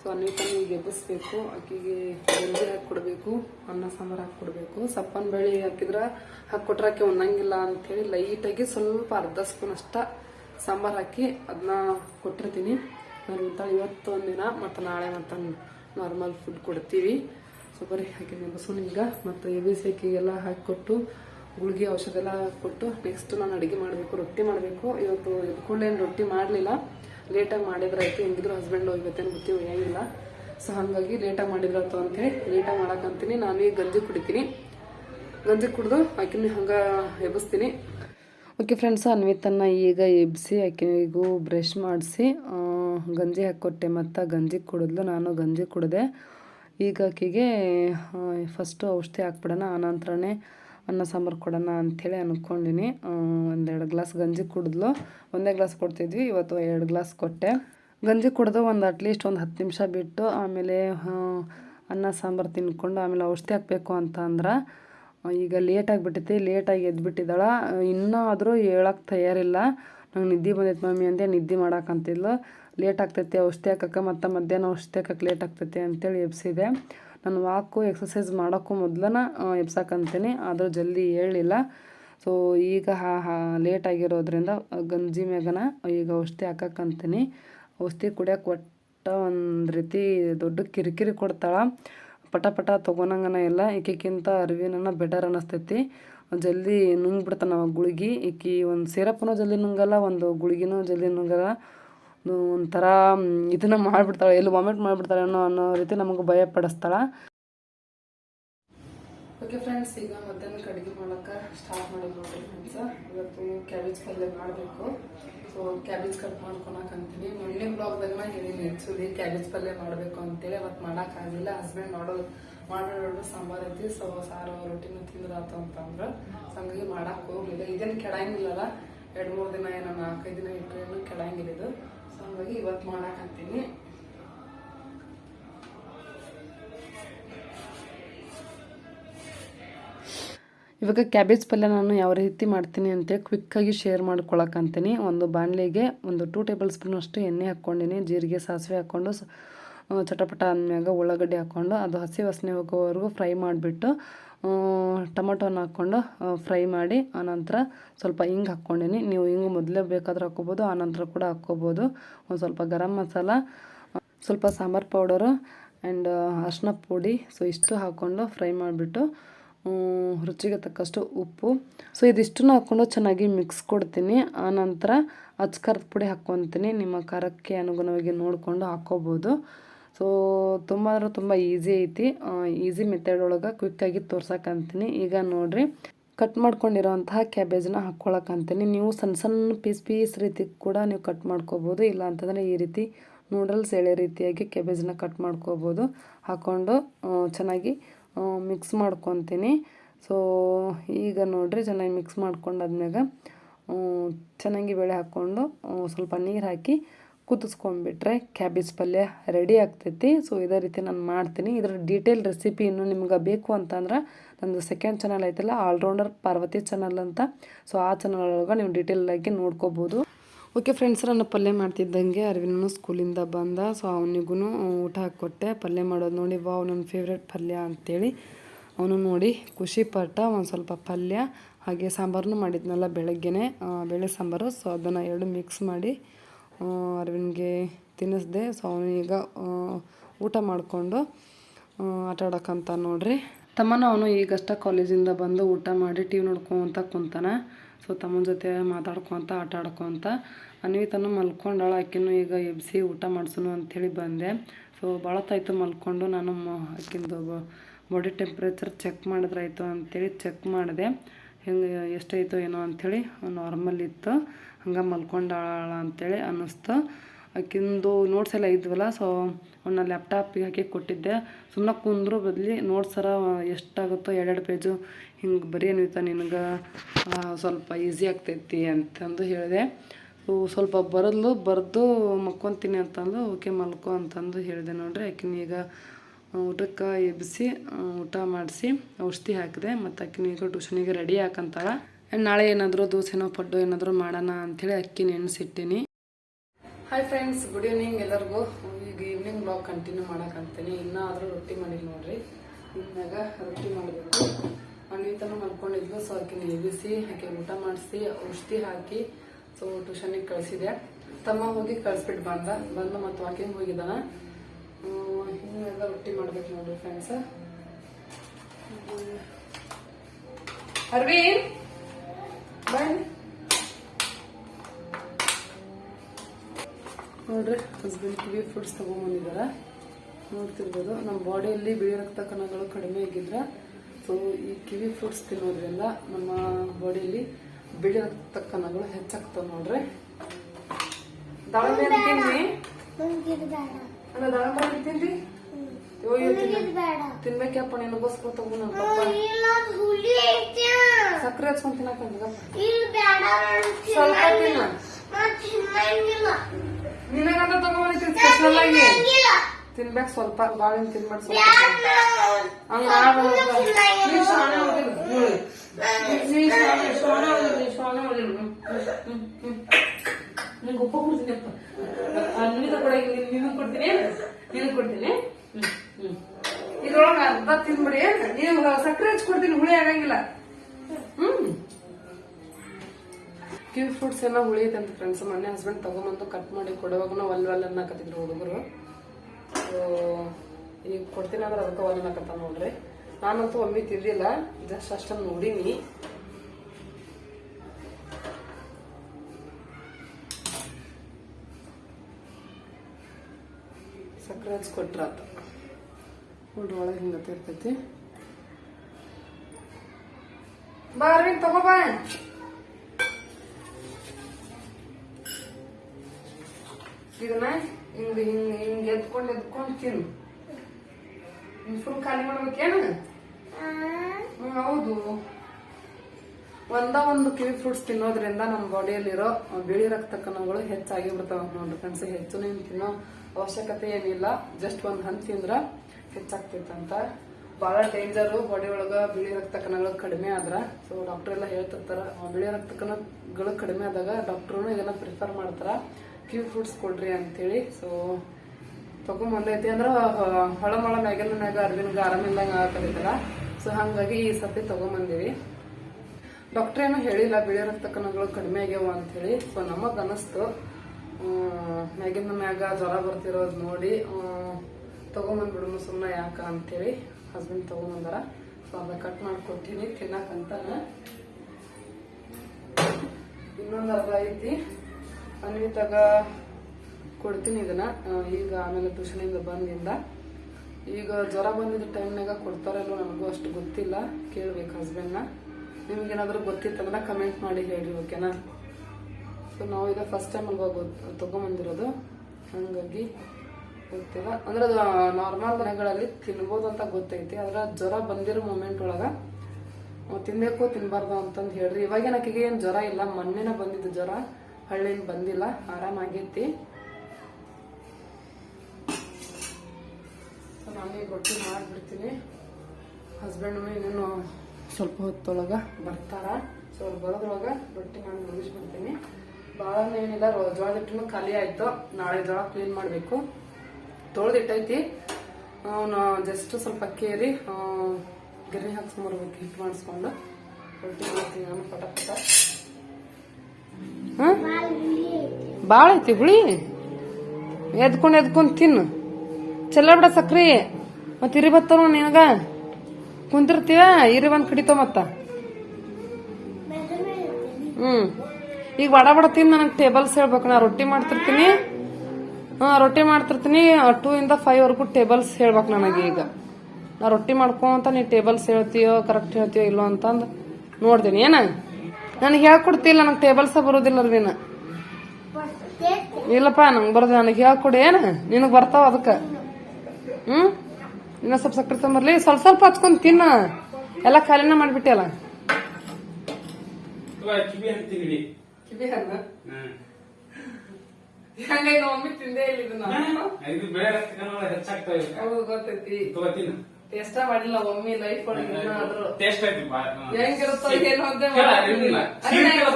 ಸೊ ಅನ್ವಿತನ ಈಗ ಎಬ್ಬಿಸ್ಬೇಕು. ಅಕ್ಕಿಗೆ ಗಂಜಿ ಹಾಕಿ ಕೊಡಬೇಕು, ಅನ್ನ ಸಾಂಬಾರು ಹಾಕಿ ಸಪ್ಪನ ಬೆಳೆ ಬೇಳೆ ಹಾಕ್ಕೊಟ್ರೆ ಆಕೆ ಉಣ್ಣಂಗಿಲ್ಲ ಅಂತೇಳಿ ಲೈಟಾಗಿ ಸ್ವಲ್ಪ ಅರ್ಧ ಸ್ಪೂನ್ ಅಷ್ಟ ಸಾಂಬಾರು ಹಾಕಿ ಅದನ್ನ ಕೊಟ್ಟಿರ್ತೀನಿ. ನಾನು ಇವತ್ತು ಒಂದಿನ ಮತ್ತು ನಾಳೆ ಮತ್ತು ನಾರ್ಮಲ್ ಫುಡ್ ಕೊಡ್ತೀವಿ. ಸೊ ಬರೀ ಹಾಕಿದ್ದೀನಿ ಬಸವನಿಗೆ ಮತ್ತು ಬಿ ಸೈಕಿಗೆಲ್ಲ ಹಾಕಿಕೊಟ್ಟು ಗುಳಿಗೆ ಔಷಧ ಎಲ್ಲ ಕೊಟ್ಟು ನೆಕ್ಸ್ಟ್ ನಾನು ಅಡುಗೆ ಮಾಡಬೇಕು, ರೊಟ್ಟಿ ಮಾಡಬೇಕು. ಇವತ್ತು ಎದ್ಕೊಳ್ಳೇನು ರೊಟ್ಟಿ ಮಾಡಲಿಲ್ಲ. ಲೇಟಾಗಿ ಮಾಡಿದ್ರೆ ಆಯಿತು, ಹೆಂಗಿದ್ರು ಹಸ್ಬೆಂಡ್ ಇವತ್ತೇನು ಗೊತ್ತಿ ಏನಿಲ್ಲ. ಸೊ ಹಾಗಾಗಿ ಲೇಟಾಗಿ ಮಾಡಿದ್ರಾಯ್ತು ಅಂತೇಳಿ ಲೇಟಾಗಿ ಮಾಡಕ್ಕಂತೀನಿ ನಾನು ಈಗ ಗಂಜಿ ಕುಡಿತೀನಿ. ಗಂಜಿ ಕುಡಿದು, ಆಕಿನ ಹಂಗೆ ಎಬ್ಬಿಸ್ತೀನಿ. ಓಕೆ ಫ್ರೆಂಡ್ಸ್ ಅನ್ವಿತನ್ನ ಈಗ ಎಬ್ಬಿಸಿ ಆಕೆಗೂ ಬ್ರಷ್ ಮಾಡಿಸಿ ಗಂಜಿ ಹಾಕ್ಕೊಟ್ಟೆ. ಮತ್ತು ಗಂಜಿ ಕುಡಿದ್ಲು, ನಾನು ಗಂಜಿ ಕುಡಿದೆ. ಈಗ ಆಕೆಗೆ ಫಸ್ಟು ಔಷಧಿ ಹಾಕ್ಬಿಡೋಣ, ಆನಂತರನೇ ಅನ್ನ ಸಾಂಬಾರು ಕೊಡೋಣ ಅಂಥೇಳಿ ಅಂದ್ಕೊಂಡಿನಿ ಒಂದೆರಡು ಗ್ಲಾಸ್ ಗಂಜಿ ಕುಡಿದ್ಲು. ಒಂದೇ ಗ್ಲಾಸ್ ಕೊಡ್ತಿದ್ವಿ, ಇವತ್ತು ಎರಡು ಗ್ಲಾಸ್ ಕೊಟ್ಟೆ. ಗಂಜಿ ಕುಡ್ದು ಒಂದು ಅಟ್ಲೀಸ್ಟ್ ಒಂದು ಹತ್ತು ನಿಮಿಷ ಬಿಟ್ಟು ಆಮೇಲೆ ಅನ್ನ ಸಾಂಬಾರು ತಿನ್ಕೊಂಡು ಆಮೇಲೆ ಔಷಧಿ ಹಾಕಬೇಕು ಅಂತ ಅಂದ್ರೆ ಈಗ ಲೇಟ್ ಆಗಿಬಿಟ್ಟೈತಿ ಲೇಟಾಗಿ ಎದ್ಬಿಟ್ಟಿದ್ದಾಳ. ಇನ್ನೂ ಆದರೂ ಹೇಳಕ್ಕೆ ತಯಾರಿಲ್ಲ. ನಂಗೆ ನಿದ್ದೆ ಬಂದೈತೆ ಮಮ್ಮಿ ಅಂದೆ ನಿದ್ದೆ ಮಾಡೋಕ್ಕಂತಿದ್ಲು ಲೇಟ್ ಆಗ್ತೈತಿ, ಔಷಧಿ ಹಾಕಕ್ಕೆ ಮತ್ತು ಮಧ್ಯಾಹ್ನ ಔಷಧಿ ಹಾಕಕ್ಕೆ ಲೇಟ್ ಆಗ್ತೈತಿ ಅಂತೇಳಿ ಎಬ್ಸಿದೆ. ನಾನು ವಾಕು ಎಕ್ಸಸೈಸ್ ಮಾಡೋಕ್ಕೂ ಮೊದಲನ ಎಬ್ಸಕ್ಕಂತೀನಿ ಆದರೂ ಜಲ್ದಿ ಹೇಳಿಲ್ಲ ಸೊ ಈಗ ಹಾ ಹಾ ಗಂಜಿ ಮ್ಯಾಗನ ಈಗ ಔಷಧಿ ಹಾಕಕ್ಕಂತೀನಿ ಔಷಧಿ ಕುಡಿಯೋಕೆ ಒಟ್ಟು ಒಂದು ರೀತಿ ದೊಡ್ಡ ಕಿರಿಕಿರಿ ಕೊಡ್ತಾಳೆ. ಪಟ ಪಟ ತೊಗೊಳಂಗನ ಇಲ್ಲ ಈಕಿಕ್ಕಿಂತ ಅರಿವಿನ ಬೆಟರ್ ಅನ್ನಿಸ್ತೈತಿ. ಜಲ್ದಿ ನುಂಗ್ಬಿಡ್ತಾನೆ ಅವ ಗುಳಿಗೆ. ಈಕಿ ಒಂದು ಸಿರಪ್ನು ಜಲ್ದಿ ನುಂಗಲ್ಲ, ಒಂದು ಗುಳಿಗಿನೂ ಜಲ್ದಿ ನುಂಗಲ್ಲ. ಒಂಥರ ಇದನ್ನ ಮಾಡಿಬಿಡ್ತಾಳೆ, ಎಲ್ಲಿ ವಾಮಿಟ್ ಮಾಡಿಬಿಡ್ತಾಳೆ ಅನ್ನೋ ಅನ್ನೋ ರೀತಿ ನಮಗೆ ಭಯ ಪಡಿಸ್ತಾಳೆ ಓಕೆ ಫ್ರೆಂಡ್ಸ್ ಈಗ ಮಧ್ಯಾಹ್ನ ಅಡುಗೆ ಮಾಡೋಕೆ ಸ್ಟಾರ್ಟ್ ಮಾಡೋದು ನೋಡಿ ಫ್ರೆಂಡ್ಸ್ ಇವತ್ತು ಕ್ಯಾಬೇಜ್ ಪಲ್ಯ ಮಾಡಬೇಕು. ಸೊ ಕ್ಯಾಬೇಜ್ ಕಟ್ ಮಾಡ್ಕೊಳಕಂತೀನಿ ಮೊನ್ನೆ ಬ್ಲಾಗ್ದಾಗ ಹೇಳಿನಿ ಆ್ಯಕ್ಚುಲಿ ಕ್ಯಾಬೇಜ್ ಪಲ್ಯ ಮಾಡಬೇಕು ಅಂತೇಳಿ ಅವತ್ತು ಮಾಡೋಕ್ಕಾಗಲಿಲ್ಲ ಹಸ್ಬೆಂಡ್ ಮಾಡೋ ಮಾಡೋದು ಸಾಂಬಾರ್ ಐತಿ. ಸೊ ಸಾರು, ರೊಟ್ಟಿನೂ ತಿಂದ್ರಾತು ಅಂತಂದ್ರೆ. ಸೊ ಹಂಗಾಗಿ ಮಾಡಕ್ಕೆ ಹೋಗಲಿಲ್ಲ. ಇದೇನು ಕೆಡಂಗಿಲ್ಲಲ್ಲ ಎರಡು ಮೂರು ದಿನ ಏನೋ ನಾಲ್ಕೈದು ದಿನ ಇಟ್ಟರೆ ಏನು ಕೆಡಂಗಿಲ್ಲ ಇದು ಸೊ ಹಂಗಾಗಿ ಇವತ್ತು ಮಾಡಾಕಂತೀನಿ ಇವಾಗ ಕ್ಯಾಬೇಜ್ ಪಲ್ಯ ನಾನು ಯಾವ ರೀತಿ ಮಾಡ್ತೀನಿ ಅಂತೇಳಿ ಕ್ವಿಕ್ಕಾಗಿ ಶೇರ್ ಮಾಡ್ಕೊಳಕ್ಕಂತೀನಿ. ಒಂದು ಬಾಣಲೆಗೆ ಒಂದು ಟೂ ಟೇಬಲ್ ಸ್ಪೂನ್ ಅಷ್ಟು ಎಣ್ಣೆ ಹಾಕ್ಕೊಂಡಿನಿ, ಜೀರಿಗೆ, ಸಾಸಿವೆ ಹಾಕ್ಕೊಂಡು ಚಟಪಟ ಅಂದಮ್ಯಾಗ ಉಳ್ಳಾಗಡ್ಡಿ ಹಾಕ್ಕೊಂಡು, ಅದು ಹಸಿ ವಾಸನೆ ಹೋಗೋವರೆಗೂ ಫ್ರೈ ಮಾಡಿಬಿಟ್ಟು ಟೊಮೊಟೊನ ಹಾಕ್ಕೊಂಡು ಫ್ರೈ ಮಾಡಿ, ಆನಂತರ ಸ್ವಲ್ಪ ಹಿಂಗೆ ಹಾಕ್ಕೊಂಡಿನಿ. ನೀವು ಹಿಂಗೆ ಮೊದಲೇ ಬೇಕಾದ್ರೆ ಹಾಕ್ಕೋಬೋದು, ಆನಂತರ ಕೂಡ ಹಾಕ್ಕೋಬೋದು. ಒಂದು ಸ್ವಲ್ಪ ಗರಂ ಮಸಾಲ ಸ್ವಲ್ಪ ಸಾಂಬಾರು ಪೌಡರು ಆ್ಯಂಡ್ ಅರ್ಶಿನ ಪುಡಿ. ಸೊ ಇಷ್ಟು ಹಾಕ್ಕೊಂಡು ಫ್ರೈ ಮಾಡಿಬಿಟ್ಟು ರುಚಿಗೆ ತಕ್ಕಷ್ಟು ಉಪ್ಪು. ಸೊ ಇದಿಷ್ಟನ್ನು ಹಾಕ್ಕೊಂಡು ಚೆನ್ನಾಗಿ ಮಿಕ್ಸ್ ಕೊಡ್ತೀನಿ. ಆನಂತರ ಅಚ್ಕಾರದ ಪುಡಿ ಹಾಕ್ಕೊತೀನಿ. ನಿಮ್ಮ ಖಾರಕ್ಕೆ ಅನುಗುಣವಾಗಿ ನೋಡಿಕೊಂಡು ಹಾಕ್ಕೋಬೋದು. ಸೊ ತುಂಬ ಅಂದ್ರೆ ತುಂಬ ಈಸಿ ಐತಿ. ಈಸಿ ಮೆಥಡ್ ಒಳಗೆ ಕ್ವಿಕ್ಕಾಗಿ ತೋರ್ಸಕ್ಕಂತೀನಿ ಈಗ ನೋಡಿರಿ ಕಟ್ ಮಾಡ್ಕೊಂಡಿರೋಂತಹ ಕ್ಯಾಬೇಜನ್ನ ಹಾಕ್ಕೊಳಕ್ಕಂತೀನಿ ನೀವು ಸಣ್ಣ ಸಣ್ಣ ಪೀಸ್ ಪೀಸ್ ರೀತಿ ಕೂಡ ನೀವು ಕಟ್ ಮಾಡ್ಕೋಬೋದು. ಇಲ್ಲ ಅಂತಂದರೆ ಈ ರೀತಿ ನೂಡಲ್ಸ್ ಎಳೆ ರೀತಿಯಾಗಿ ಕ್ಯಾಬೇಜನ್ನ ಕಟ್ ಮಾಡ್ಕೋಬೋದು. ಹಾಕ್ಕೊಂಡು ಚೆನ್ನಾಗಿ ಮಿಕ್ಸ್ ಮಾಡ್ಕೊತೀನಿ. ಸೊ ಈಗ ನೋಡಿರಿ ಚೆನ್ನಾಗಿ ಮಿಕ್ಸ್ ಮಾಡ್ಕೊಂಡಾದ್ಮ್ಯಾಗ ಚೆನ್ನಾಗಿ ಬೇಳೆ ಹಾಕ್ಕೊಂಡು ಸ್ವಲ್ಪ ನೀರು ಹಾಕಿ ಕುದಿಸ್ಕೊಂಡ್ಬಿಟ್ರೆ ಕ್ಯಾಬೇಜ್ ಪಲ್ಯ ರೆಡಿ ಆಗ್ತೈತಿ. ಸೊ ಇದೇ ರೀತಿ ನಾನು ಮಾಡ್ತೀನಿ. ಇದರ ಡೀಟೇಲ್ ರೆಸಿಪಿ ಇನ್ನೂ ನಿಮ್ಗೆ ಬೇಕು ಅಂತಂದ್ರೆ ನಂದು ಸೆಕೆಂಡ್ ಚಾನಲ್ ಐತಲ್ಲ ಆಲ್ರೌಂಡರ್ ಪಾರ್ವತಿ ಚಾನಲ್ ಅಂತ. ಸೊ ಆ ಚಾನಲ್ ಒಳಗೆ ನೀವು ಡೀಟೇಲ್ ಆಗಿ ನೋಡ್ಕೋಬೋದು. ಓಕೆ ಫ್ರೆಂಡ್ಸ್ ನಾನು ಪಲ್ಯ ಮಾಡ್ತಿದ್ದಂಗೆ ಅರವಿಂದನು ಸ್ಕೂಲಿಂದ ಬಂದ. ಸೊ ಅವನಿಗೂ ಊಟ ಹಾಕ್ಕೊಟ್ಟೆ. ಪಲ್ಯ ಮಾಡೋದು ನೋಡಿ, ವಾವ್ ನನ್ನ ಫೇವ್ರೆಟ್ ಪಲ್ಯ ಅಂತೇಳಿ ಅವನು ನೋಡಿ ಖುಷಿ ಪಟ್ಟ. ಒಂದು ಸ್ವಲ್ಪ ಪಲ್ಯ, ಹಾಗೆ ಸಾಂಬಾರನ್ನು ಮಾಡಿದ್ನಲ್ಲ ಬೆಳಗ್ಗೆನೆ. ಬೆಳೆ ಸಾಂಬಾರು. ಸೊ ಅದನ್ನು ಎರಡು ಮಿಕ್ಸ್ ಮಾಡಿ ಅರವಿಂದ್ಗೆ ತಿನ್ನಿಸ್ದೆ. ಸೊ ಅವನು ಈಗ ಊಟ ಮಾಡಿಕೊಂಡು ಆಟ ಆಡಕ್ಕಂತ ನೋಡ್ರಿ. ತಮ್ಮನ ಅವನು ಈಗಷ್ಟ ಕಾಲೇಜಿಂದ ಬಂದು ಊಟ ಮಾಡಿ ಟಿ ವಿ ನೋಡ್ಕೊಂತ ಕುಂತಾನೆ. ಸೊ ತಮ್ಮನ ಜೊತೆ ಮಾತಾಡ್ಕೊತ, ಆಟ ಆಡ್ಕೊತ. ಅನ್ವಿತನು ಮಲ್ಕೊಂಡಾಳ, ಆಕಿನೂ ಈಗ ಎಬ್ಸಿ ಊಟ ಮಾಡಿಸೋನು ಅಂಥೇಳಿ ಬಂದೆ. ಸೊ ಭಾಳ ತಾಯ್ತು ಮಲ್ಕೊಂಡು ನಾನು ಆಕಿಂದು ಬಾಡಿ ಟೆಂಪ್ರೇಚರ್ ಚೆಕ್ ಮಾಡಿದ್ರಾಯ್ತು ಅಂಥೇಳಿ ಚೆಕ್ ಮಾಡಿದೆ. ಹೆಂಗೆ, ಎಷ್ಟಾಯ್ತೋ ಏನೋ ಅಂಥೇಳಿ ನಾರ್ಮಲ್ ಇತ್ತು. ಹಂಗೆ ಮಲ್ಕೊಂಡಾಳ ಅಂಥೇಳಿ ಅನ್ನಿಸ್ತು. ಆಕಿಂದು ನೋಟ್ಸ್ ಎಲ್ಲ ಇದ್ವಲ್ಲ ಸೊ ಅವನ್ನ ಲ್ಯಾಪ್ಟಾಪಿಗೆ ಹಾಕಿ ಕೊಟ್ಟಿದ್ದೆ. ಸುಮ್ಮನೆ ಕುಂದ್ರೂ ಬದಲಿ ನೋಟ್ಸರ ಎಷ್ಟಾಗುತ್ತೋ ಎರಡೆರಡು ಪೇಜು ಹಿಂಗೆ ಬರೀ ಅನ್ವಿತ ನಿನಗೆ ಸ್ವಲ್ಪ ಈಸಿ ಆಗ್ತೈತಿ ಅಂತಂದು ಹೇಳಿದೆ. ಸ್ವಲ್ಪ ಬರದ್ಲು, ಬರೆದು ಮಕ್ಕೊತೀನಿ ಅಂತಂದು ಓಕೆ ಮಲ್ಕೊ ಅಂತಂದು ಹೇಳಿದೆ ನೋಡ್ರಿ. ಆಕಿನ ಈಗ ಊಟಕ್ಕೆ ಎಬ್ಬಿಸಿ ಊಟ ಮಾಡಿಸಿ, ಔಷಧಿ ಹಾಕಿದೆ. ಮತ್ತು ಆಕಿನ ಈಗ ಟ್ಯೂಷನಿಗೆ ರೆಡಿ ಹಾಕಂತಾಳ. ನಾಳೆ ಏನಾದರೂ ದೋಸೆನೋ, ಪಡ್ಡು ಏನಾದರೂ ಮಾಡೋಣ ಅಂಥೇಳಿ ಅಕ್ಕಿ ನೆನೆಸಿಟ್ಟಿನಿ. ಹಾಯ್ ಫ್ರೆಂಡ್ಸ್ ಗುಡ್ ಈವ್ನಿಂಗ್ ಎಲ್ಲರಿಗೂ. ಈಗ ಈವ್ನಿಂಗ್ ಬ್ಲಾಗ್ ಕಂಟಿನ್ಯೂ ಮಾಡಕ್ಕಂತೀನಿ ಇನ್ನೂ ಆದರೂ ರೊಟ್ಟಿ ಮಾಡಿಲ್ಲ ನೋಡ್ರಿ. ಇನ್ನಾಗ ರೊಟ್ಟಿ ಮಾಡಬೇಕು. ತನಕ ಮಲ್ಕೊಂಡಿದ್ಲು ಸೊ ಅಕ್ಕಿನ ಎಬ್ಬಿಸಿ ಆಕೆ ಊಟ ಮಾಡಿಸಿ, ಔಷಧಿ ಹಾಕಿ ಸೊ ಟ್ಯೂಷನಿಗೆ ಕಳಿಸಿದೆ. ತಮ್ಮ ಹೋಗಿ ಕಳಿಸ್ಬಿಟ್ಟು ಬಂದ, ಬಂದು ಮತ್ತೆ ವಾಕಿಂಗ್ ಹೋಗಿದ್ದಾನ. ಹಿಂಗೆಲ್ಲ ರೊಟ್ಟಿ ಮಾಡ್ಬೇಕು ನೋಡ್ರಿ ಫ್ರೆಂಡ್ಸ್ ಅರವಿಂದ್ ಬಂದ್ ನೋಡ್ರಿ ಹಸ್ಬೆಂಡ್ ಕಿವಿ ಫುಡ್ಸ್ ತೊಗೊಂಬಂದಿದ್ದಾರೆ. ನೋಡ್ತಿರ್ಬೋದು, ನಮ್ಮ ಬಾಡಿಯಲ್ಲಿ ಬಿಳಿ ರಕ್ತ ಕಣಗಳು ಕಡಿಮೆ ಆಗಿದ್ರೆ ಸೊ ಈ ಕಿವಿ ಫ್ರೂಟ್ಸ್ ತಿನ್ನೋದ್ರಿಂದ ನಮ್ಮ ಬಾಡಿಯಲ್ಲಿ ಬಿಳಿ ನಗಳು ಹೆಚ್ಚಾಗ್ತಾವೆ ನೋಡ್ರಿ. ದಾಳಿಂಬೆ ಅಲ್ಲ ದಾಳಿಂಬೆ ತಿಂದಿ ತಿನ್ಬೇಕಪ್ಪ ನೀನು ನನ್ನ ಪಪ್ಪ. ಸಕ್ಕರೆ ಹಚ್ಕೊಂಡ್ ತಿನ್ನಕ ಸ್ವಲ್ಪ ತಿನ್ನ. ನಿನಗಂತ ತಗೊಂಡಿದ್ದೀನಿ ಸ್ಪೆಷಲ್ ಆಗಿ. ತಿನ್ಬೇಕು ಸ್ವಲ್ಪ ಬಾಳೆಹಣ್ಣು ತಿನ್ಬೇಕು ಸ್ವಲ್ಪ. ಹಂಗ ನೀ ಶಾಣೆ ಹೋಗಿಲ್ಲ ನೀ ಶಾಣೆ ಶಾಣೆ ಹೋಗಿಲ್ಲ ನೀ ಶಾಣೆ ಹೋಗಿಲ್ಲ ಹ್ಮ್, ಹ್ಮ್, ಹ್ಮ್. ನಿನಗೆ ಕೊಡ ನಿನಗೆ ಕೊಡ್ತೀನಿ ನಿನಗೆ ಕೊಡ್ತೀನಿ ಇದ್ರೊಳಗೆ ಅರ್ಧ ತಿನ್ಬಿಡಿ ನೀವು ಸಕ್ಕರೆ ಹಚ್ಕೊಡ್ತೀನಿ ಹುಳಿ ಆಗಂಗಿಲ್ಲ ಹ್ಮ್ ಕಿವಿ ಫ್ರೂಟ್ಸ್ ಎಲ್ಲ ಅಂತ ಫ್ರೆಂಡ್ಸ್ ಮೊನ್ನೆ ಹಸ್ಬೆಂಡ್ ತಗೊಂಬಂದು ಕಟ್ ಮಾಡಿ ಕೊಡುವಾಗ ಒಲ್ ಒಲ್ ಅನ್ನಕತ್ತಿದ್ರು ಹುಡುಗರು ಈಗ ಕೊಡ್ತೀನಿ ಅಂದ್ರೆ ಅದಕ್ಕೆ ಒಲ್ ಅನ್ನಕತ್ತ ನೋಡ್ರಿ ನಾನಂತೂ ಒಮ್ಮೆ ತಿಂದಿಲ್ಲ ಜಸ್ಟ್ ಅಷ್ಟನ್ನು ನೋಡೀನಿ. ಸಕ್ಕರೆ ಹಚ್ಕೊಟ್ರ ನೋಡ್ರಿ ಒಳಗೆ ಹಿಂಗತ್ತೆ ಇರ್ತೈತಿ. ಬಾರ್ವಿನ್ ತಗೋಬ ಇದನ್ನ ಹಿಂಗ ಹಿಂಗ ಹಿಂಗ ಎದ್ಕೊಂಡು ಎದ್ಕೊಂಡು ತಿನ್ನು. ಹಿಂಗ್ ಫುಲ್ ಖಾಲಿ ಮಾಡ್ಬೇಕೇನು? ಹೌದು. ಒಂದ ಒಂದು ಕಿವಿ ಫ್ರೂಟ್ಸ್ ತಿನ್ನೋದ್ರಿಂದ ನಮ್ಮ ಬಾಡಿಯಲ್ಲಿರೋ ಬಿಳಿ ರಕ್ತ ಕಣಗಳು ಹೆಚ್ಚಾಗಿ ಬಿಡ್ತಾವ ನೋಡ್ರಿ ಫ್ರೆಂಡ್ಸ್ ಹೆಚ್ಚು ನೀನ್ ತಿನ್ನೋ ಅವಶ್ಯಕತೆ ಏನಿಲ್ಲ. ಜಸ್ಟ್ ಒಂದ್ ಹಂತ ತಿಂದ್ರ ಹೆಚ್ಚಾಗ್ತಿತ್ತಂತ. ಬಹಳ ಡೇಂಜರು ಬಾಡಿ ಒಳಗ ಬಿಳಿ ರಕ್ತ ಕಣಗಳು ಕಡಿಮೆ ಆದ್ರ. ಸೊ ಡಾಕ್ಟರ್ ಎಲ್ಲ ಹೇಳ್ತಿರ್ತಾರ ಬಿಳಿ ರಕ್ತ ಕಣಗಳು ಕಡಿಮೆ ಆದಾಗ ಡಾಕ್ಟರ್ನು ಇದನ್ನ ಪ್ರಿಫರ್ ಮಾಡ್ತಾರ. ಕಿವಿ ಫ್ರೂಟ್ಸ್ ಕೊಡ್ರಿ ಅಂತೇಳಿ. ಸೊ ತಗೊಂಬಂದೈತಿ ಅಂದ್ರ ಹೊಳಮೊಳ ಮ್ಯಾಗ ಅರ್ವಿನ್ಗ ಆರಾಮಿಲ್ದಂಗ ಆಗತ್ತೈತಲ್ಲ ಸೊ ಹಂಗಾಗಿ ಈ ಸತಿ ತಗೊಂಬಂದಿವಿ ಡಾಕ್ಟರ್ ಏನು ಹೇಳಿಲ್ಲ, ಬಿಳಿ ರಕ್ತ ಕಣಗಳು ಕಡಿಮೆ ಆಗ್ಯಾವ ಅಂತ ಹೇಳಿ. ಸೊ ನಮಗ್ ಅನಸ್ತು. ಮ್ಯಾಗಿನ ಮ್ಯಾಗ ಜ್ವರ ಬರ್ತಿರೋದ್ ನೋಡಿ ತಗೊಂಬಂದ್ಬಿಡು ಸುಮ್ಮನೆ ಯಾಕ ಅಂತೇಳಿ ಹಸ್ಬೆಂಡ್ ತಗೊಂಬಂದಾರ ಸೊ ಅದ ಕಟ್ ಮಾಡ್ಕೊತೀನಿ ತಿನ್ನಕಂತ ಇನ್ನೊಂದು ಅರ್ಧ ಐತಿ. ಅನ್ವಿತಾಗ ಕೊಡ್ತೀನಿ ಇದನ್ನ. ಈಗ ಆಮೇಲೆ ಟ್ಯೂಷನಿಂದ ಬಂದಿಂದ. ಈಗ ಜ್ವರ ಬಂದಿದ್ದ ಟೈಮ್ನಾಗ ಕೊಡ್ತಾರೋ ಇಲ್ವೋ ನನಗೂ ಅಷ್ಟು ಗೊತ್ತಿಲ್ಲ. ಕೇಳ್ಬೇಕು ಹಸ್ಬೆಂಡ್ನ ನಿಮ್ಗೇನಾದರೂ ಗೊತ್ತಿತ್ತಂದ್ರೆ ಕಮೆಂಟ್ ಮಾಡಿ ಹೇಳಿ ಓಕೆನಾ ಸೊ ನಾವು ಇದು ಫಸ್ಟ್ ಟೈಮ್ ಅಲ್ವಾ ಗೊತ್ತು ತಗೊಂಬಂದಿರೋದು. ಹಂಗಾಗಿ ಗೊತ್ತಿಲ್ಲ. ಅಂದ್ರೆ ಅದು ನಾರ್ಮಲ್ ಮನೆಗಳಲ್ಲಿ ತಿನ್ಬೋದು ಅಂತ ಗೊತ್ತೈತಿ. ಆದ್ರೆ ಜ್ವರ ಬಂದಿರೋ ಮೂಮೆಂಟ್ ಒಳಗೆ ತಿನ್ಬೇಕು ತಿನ್ಬಾರ್ದು ಅಂತಂದು ಹೇಳ್ರಿ. ಇವಾಗ ಏನು ಏನ್ ಜ್ವರ ಇಲ್ಲ. ಮಣ್ಣಿನ ಬಂದಿದ್ದು ಜ್ವರ. ಹಳ್ಳಿನ ಬಂದಿಲ್ಲ. ಆರಾಮಾಗೈತಿ. ಕೊಟ್ಟು ರೊಟ್ಟಿ ಮಾಡಿಬಿಡ್ತೀನಿ. ಹಸ್ಬೆಂಡ್ ಇನ್ನೂ ಸ್ವಲ್ಪ ಹೊತ್ತೊಳಗೆ ಬರ್ತಾರ. ಸೊ ಅವ್ರು ಬರೋದ್ರೊಳಗ ರೊಟ್ಟಿ ನಾನು ಮುಗಿಸ್ಬಿಡ್ತೀನಿ ಭಾಳ ಏನಿಲ್ಲ ಜೋಳದ ಹಿಟ್ಟನ್ನು ಖಾಲಿ ಆಯಿತು. ನಾಳೆ ಜೋಳ ಕ್ಲೀನ್ ಮಾಡಬೇಕು. ತೊಳೆದಿಟ್ಟೈತಿ ಅವನು ಜಸ್ಟ್ ಸ್ವಲ್ಪ ಕೇರಿ ಗಿರಣಿ ಹಾಕ್ಸ್ಕೊಂಬರ್ಬೇಕು ಹಿಟ್ಟು ಮಾಡಿಸ್ಕೊಂಡು. ರೊಟ್ಟಿ ಮಾಡ್ತೀನಿ ನಾನು ಪಟ ಪಟ ಭಾಳ ಐತಿ ಹುಳಿ. ಎದ್ಕೊಂಡು ಎದ್ಕೊಂಡು ತಿನ್ನು. ಚೆಲ್ಲ ಬಿಡ ಸಕ್ರಿ. ಮತ್ ಇರಿ ಬತ್ತವ ನಿನಗ? ಕುಂತಿರ್ತೀವ ಇರಿ ಬಂದ್ ಕಡಿತಾವ ಮತ್ತ? ಹ್ಮ್. ಈಗ ಬಡ ಬಡ ತಿನ್ ನನಗ್ ಟೇಬಲ್ಸ್ ಹೇಳ್ಬೇಕು. ನಾ ರೊಟ್ಟಿ ಮಾಡ್ತಿರ್ತೀನಿ. ಹಾ, ರೊಟ್ಟಿ ಮಾಡ್ತಿರ್ತೀನಿ. ಟೂ ಇಂದ ಫೈವ್ ವರ್ಗು ಟೇಬಲ್ಸ್ ಹೇಳ್ಬೇಕು ನನಗೆ ಈಗ. ನಾ ರೊಟ್ಟಿ ಮಾಡ್ಕೊಂತ ನೀ ಟೇಬಲ್ಸ್ ಹೇಳ್ತೀಯೋ ಕರೆಕ್ಟ್ ಹೇಳ್ತೀಯೋ ಇಲ್ಲೋ ಅಂತಂದ್ ನೋಡ್ತೀನಿ ಏನ? ನನಗೆ ಹೇಳ್ಕೊಡ್ತಿಲ್ಲ. ನನಗೆ ಟೇಬಲ್ಸ ಬರೋದಿಲ್ಲ ನೀನು ಇಲ್ಲಪ್ಪ, ನಂಗೆ ಬರೋದು ನನಗೆ ಹೇಳ್ಕೊಡಿ. ಏನ? ನಿನಗೆ ಬರ್ತಾವ ಅದಕ್ಕೆ. ಹ್ಮ್? ಇನ್ನ ಸ್ವಲ್ಪ ಸಕ್ಕರೆ ತಂಬರ್ಲಿ ಸ್ವಲ್ಪ ಸ್ವಲ್ಪ ಹಚ್ಕೊಂಡ್ ತಿನ್ನ. ಎಲ್ಲ ಖಾಲಿನ ಮಾಡ್ಬಿಟ್ಟಿಯಲ್ಲ? ಕಿವಿ ಹಂತೀನಿ ಕಿವಿ ಹಣ್ಣ ಹಂಗಾಗಿ ನಮ್ಮ ಮಮ್ಮಿ ತಿಂದೇ ಇಲ್ಲ ಇದನ್ನ ಇದು ಬೇರೆ ರಕ್ತ ಕಣಗಳು ಹೆಚ್ಚಾಗ್ತವೆ ಹೌದು ಗೊತ್ತೈತಿ ತಗೋತೀನಿ ಟೇಸ್ಟ ಮಾಡಿಲ್ಲ ಮಮ್ಮಿ ಲೈಫ್ ಒಳಗೆ ಏನಾದ್ರು ಟೇಸ್ಟ್ ಆಯ್ತು ಬಾ ಹೆಂಗಿರುತ್ತೋ ಏನು ಅಂತ ಕೇಳ, ಅರಿವಿಲ್ಲ.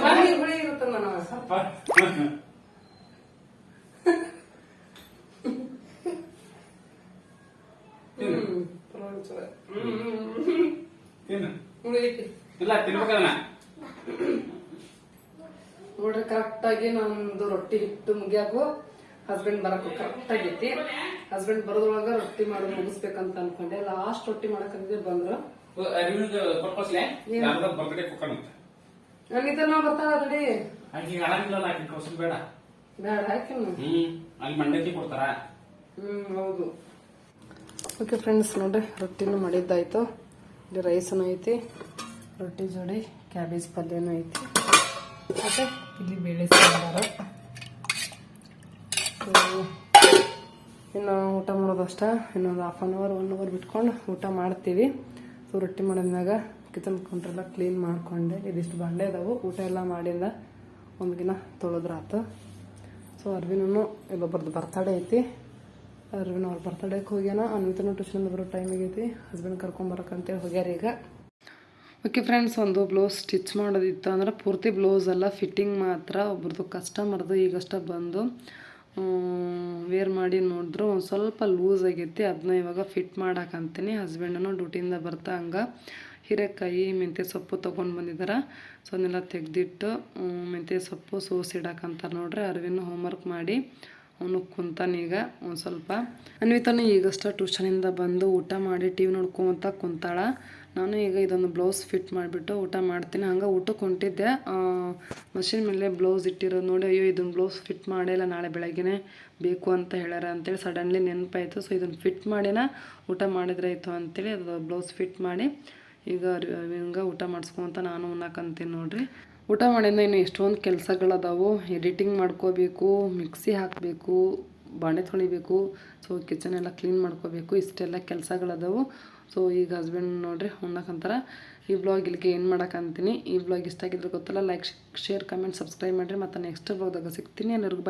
ಹುಳಿ ಹುಳಿ ಇರುತ್ತೆ ನಾನು ಸ್ವಲ್ಪ ಹ್ಮ್ ಪರವಾಗಿಲ್ಲ ಚಲೋ. ಹ್ಮ್. ತಿನ್ನು. ಹುಳಿ ಐತಿ ಇಲ್ಲ ತಿನ್ಬೇಕಲ್ಲ ನೋಡ್ರಿ ಕರೆಕ್ಟ್ ಆಗಿ ನಂದು ರೊಟ್ಟಿ ಹಿಟ್ಟು ಮುಗಿಯಾಕು ಹಸ್ಬೆಂಡ್ ಬರಕ್ ಕರೆಕ್ಟ್ ಆಗೈತಿ ಹಸ್ಬೆಂಡ್ ಬರೋದ್ರೊಳಗ ರೊಟ್ಟಿ ಮಾಡಿ ಮುಗಿಸ್ಬೇಕಂತ ಅನ್ಕೊಂಡೆ. ಲಾಸ್ಟ್ ರೊಟ್ಟಿ ಮಾಡಕಂದ್ರೆ ಬಂದ್ರು. ಅರಿವಿನ ನಾವ್ ಬರ್ತಾಳ ತಡಿ ಬೇಡ. ಹಾಕಿ ಹಾಕಿನ ಹ್ಮ್ ಅಲ್ಲಿ ಮಂಡಕ್ಕಿ ಕೊಡ್ತಾರ. ಹ್ಮ್ ಹೌದು. ಓಕೆ ಫ್ರೆಂಡ್ಸ್ ನೋಡಿ, ರೊಟ್ಟಿನೂ ಮಾಡಿದ್ದಾಯಿತು. ಇಲ್ಲಿ ರೈಸನೂ ಐತಿ, ರೊಟ್ಟಿ ಜೋಡಿ ಕ್ಯಾಬೇಜ್ ಪಲ್ಯನೂ ಐತಿ. ಮತ್ತೆ ಇಲ್ಲಿ ಬೇಳೆ ಸಾಂಬಾರು. ಇನ್ನು ಊಟ ಮಾಡೋದು ಅಷ್ಟ. ಇನ್ನೊಂದು half an hour one hour ಬಿಟ್ಕೊಂಡು ಊಟ ಮಾಡ್ತೀವಿ. ಸೊ ರೊಟ್ಟಿ ಮಾಡಿದ್ಮ್ಯಾಗ ಕಿಚನ್ ಕೌಂಟ್ರೆಲ್ಲ ಕ್ಲೀನ್ ಮಾಡ್ಕೊಂಡೆ. ಇದಿಷ್ಟು ಬಂಡೆ ಇದಾವೆ ಊಟ ಎಲ್ಲ ಮಾಡಿಂದ ಒಂದಿನ ತೊಳೆದ್ರಾತು. ಸೊ ಅರ್ವಿನೂ ಇಲ್ಲೊಬ್ಬರದ್ದು ಬರ್ತಡೇ ಐತಿ. ಅರ್ವಿನ್ ಅವ್ರ ಬರ್ತಡೇಗೆ ಹೋಗ್ಯಾನ ಅನ್ವಿತನ ಟ್ಯೂಷನ್ ಬರೋ ಟೈಮ್ ಆಗೈತಿ. ಹಸ್ಬೆಂಡ್ ಕರ್ಕೊಂಬರಕಂತೇಳಿ ಹೋಗ್ಯಾರ ಈಗ. ಓಕೆ ಫ್ರೆಂಡ್ಸ್ ಒಂದು ಬ್ಲೌಸ್ ಸ್ಟಿಚ್ ಮಾಡೋದಿತ್ತು ಅಂದ್ರೆ ಪೂರ್ತಿ ಬ್ಲೌಸ್ ಎಲ್ಲ ಫಿಟ್ಟಿಂಗ್ ಮಾತ್ರ. ಒಬ್ರದ್ದು ಕಸ್ಟಮರ್ದು ಈಗಷ್ಟೇ ಬಂದು ವೇರ್ ಮಾಡಿ ನೋಡಿದ್ರು. ಒಂದು ಸ್ವಲ್ಪ ಲೂಸ್ ಆಗೈತಿ. ಅದನ್ನ ಇವಾಗ ಫಿಟ್ ಮಾಡಾಕಂತೀನಿ. ಹಸ್ಬೆಂಡನು ಡ್ಯೂಟಿಯಿಂದ ಬರ್ತಾ ಹಂಗೆ. ಹೀರೆಕಾಯಿ, ಮೆಂತ್ಯ ಸೊಪ್ಪು ತೊಗೊಂಡು ಬಂದಿದ್ದಾರೆ ಸೊ ಅದನ್ನೆಲ್ಲ ತೆಗೆದಿಟ್ಟು ಮೆಂತ್ಯ ಸೊಪ್ಪು ಸೋಸಿಡಾಕಂತಾರೆ ನೋಡ್ರಿ. ಹೋಮ್ ಹೋಮ್ವರ್ಕ್ ಮಾಡಿ. ಅವನು ಕುಂತಾನೀಗ ಒಂದು ಸ್ವಲ್ಪ. ಅನ್ವಿತಾನು ಈಗಷ್ಟ ಟ್ಯೂಷನಿಂದ ಬಂದು ಊಟ ಮಾಡಿ ಟಿ ವಿ ನೋಡ್ಕೊಂತ ಕುಂತಾಳ. ನಾನು ಈಗ ಇದೊಂದು ಬ್ಲೌಸ್ ಫಿಟ್ ಮಾಡಿಬಿಟ್ಟು ಊಟ ಮಾಡ್ತೀನಿ. ಹಂಗೆ ಊಟಕ್ಕೆ ಹೊಂಟಿದ್ದೆ. ಮಷಿನ್ ಮೇಲೆ ಬ್ಲೌಸ್ ಇಟ್ಟಿರೋದು ನೋಡಿ, ಅಯ್ಯೋ ಇದನ್ನು ಬ್ಲೌಸ್ ಫಿಟ್ ಮಾಡಿಲ್ಲ ನಾಳೆ ಬೆಳಗ್ಗೆನೇ ಬೇಕು ಅಂತ ಹೇಳ್ಯಾರ ಅಂತೇಳಿ ಸಡನ್ಲಿ ನೆನಪಾಯಿತು. ಸೊ ಇದನ್ನು ಫಿಟ್ ಮಾಡಿನ ಊಟ ಮಾಡಿದ್ರಾಯಿತು ಅಂತೇಳಿ ಅದು ಬ್ಲೌಸ್ ಫಿಟ್ ಮಾಡಿ ಈಗ ಹಿಂಗೆ ಊಟ ಮಾಡಿಸ್ಕೊಂತ ನಾನು ಉಣ್ಣಾಕಂತೀನಿ ನೋಡ್ರಿ. ಊಟ ಮಾಡಿಂದ ಇನ್ನು ಎಷ್ಟೊಂದು ಕೆಲಸಗಳದಾವು. ಎಡಿಟಿಂಗ್ ಮಾಡ್ಕೋಬೇಕು, ಮಿಕ್ಸಿ ಹಾಕಬೇಕು, ಬಾಣೆ ತೊಳಿಬೇಕು ಸೊ ಕಿಚನ್ ಎಲ್ಲ ಕ್ಲೀನ್ ಮಾಡ್ಕೋಬೇಕು. ಇಷ್ಟೆಲ್ಲ ಕೆಲಸಗಳದಾವು. ಸೊ ಈಗ ಹಸ್ಬೆಂಡ್ ನೋಡ್ರಿ ಉಣ್ಣಕ್ಕಂತಾರ ಈ ಬ್ಲಾಗ್ ಇಲ್ಲಿಗೆ ಏನು ಮಾಡೋಕ್ಕಂತೀನಿ ಈ ಬ್ಲಾಗ್ ಇಷ್ಟ ಆಗಿದ್ರೆ ಗೊತ್ತಲ್ಲ ಲೈಕ್ ಶೇರ್ ಕಮೆಂಟ್ ಸಬ್ಸ್ಕ್ರೈಬ್ ಮಾಡಿರಿ. ಮತ್ತು ನೆಕ್ಸ್ಟ್ ಬ್ಲಾಗ್ದಾಗ ಸಿಗ್ತೀನಿ. ಎಲ್ಲರಿಗೂ.